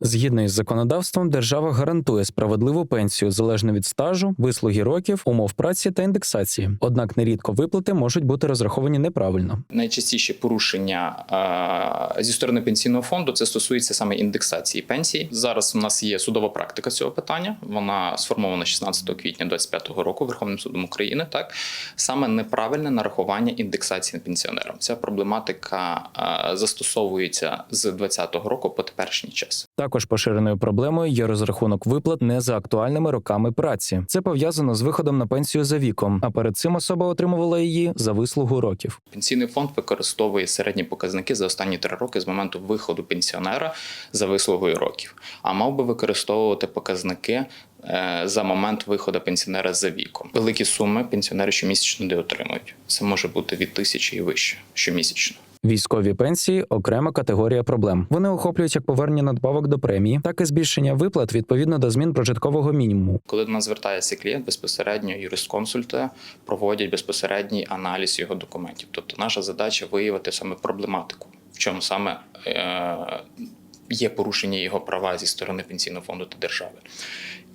Згідно із законодавством, держава гарантує справедливу пенсію залежно від стажу, вислуги років, умов праці та індексації. Однак нерідко виплати можуть бути розраховані неправильно. Найчастіші порушення зі сторони пенсійного фонду це стосується саме індексації пенсій. Зараз у нас є судова практика цього питання. Вона сформована 16 квітня 2025 року Верховним судом України. Так саме неправильне нарахування індексації пенсіонерам. Ця проблематика застосовується з 2020 року по теперішній час. Також поширеною проблемою є розрахунок виплат не за актуальними роками праці. Це пов'язано з виходом на пенсію за віком, а перед цим особа отримувала її за вислугу років. Пенсійний фонд використовує середні показники за останні три роки з моменту виходу пенсіонера за вислугою років, а мав би використовувати показники. е, За момент виходу пенсіонера за віком великі суми пенсіонери щомісячно не отримують. Це може бути від тисячі і вище щомісячно. Військові пенсії окрема категорія проблем. Вони охоплюють як повернення надбавок до премії, так і збільшення виплат відповідно до змін прожиткового мінімуму. Коли до нас звертається клієнт, безпосередньо юрисконсульти проводять безпосередній аналіз його документів. Тобто, наша задача виявити саме проблематику, в чому саме е- є порушення його права зі сторони пенсійного фонду та держави.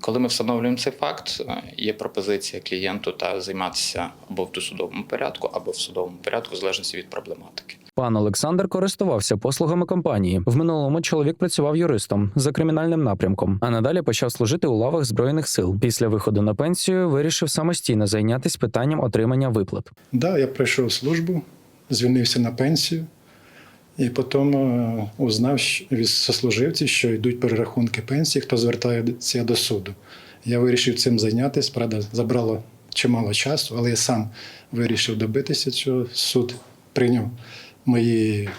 Коли ми встановлюємо цей факт, е, є пропозиція клієнту та займатися або в досудовому порядку, або в судовому порядку, в залежності від проблематики. Пан Олександр користувався послугами компанії. В минулому чоловік працював юристом за кримінальним напрямком, а надалі почав служити у лавах збройних сил. Після виходу на пенсію вирішив самостійно зайнятися питанням отримання виплат. Да, я пройшов службу, звільнився на пенсію, і потім е, узнав від сослуживців, що йдуть перерахунки пенсії, хто звертається до суду. Я вирішив цим зайнятися. Правда, забрало чимало часу, але я сам вирішив добитися цього. Суд прийняв мої,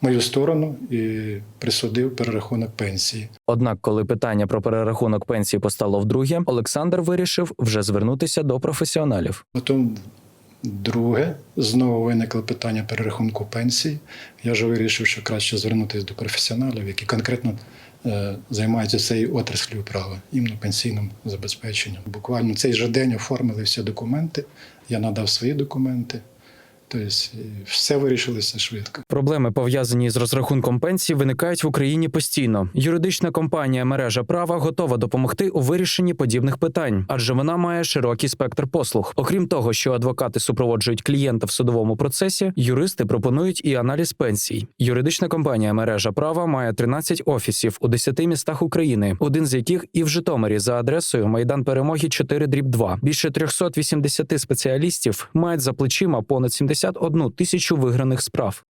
мою сторону і присудив перерахунок пенсії. Однак, коли питання про перерахунок пенсії постало вдруге, Олександр вирішив вже звернутися до професіоналів. Потім друге, знову виникло питання перерахунку пенсії. Я вже вирішив, що краще звернутися до професіоналів, які конкретно е, займаються цією отраслю права, іменно пенсійним забезпеченням. Буквально цей же день оформили всі документи, я надав свої документи. Тобто все вирішилося швидко. Проблеми, пов'язані з розрахунком пенсії, виникають в Україні постійно. Юридична компанія мережа права готова допомогти у вирішенні подібних питань, адже вона має широкий спектр послуг. Окрім того, що адвокати супроводжують клієнта в судовому процесі, юристи пропонують і аналіз пенсій. Юридична компанія мережа права має 13 офісів у 10 містах України, один з яких і в Житомирі за адресою Майдан Перемоги 4 дріб 2. Більше 380 спеціалістів мають за плечима понад 71 тисячу виграних справ.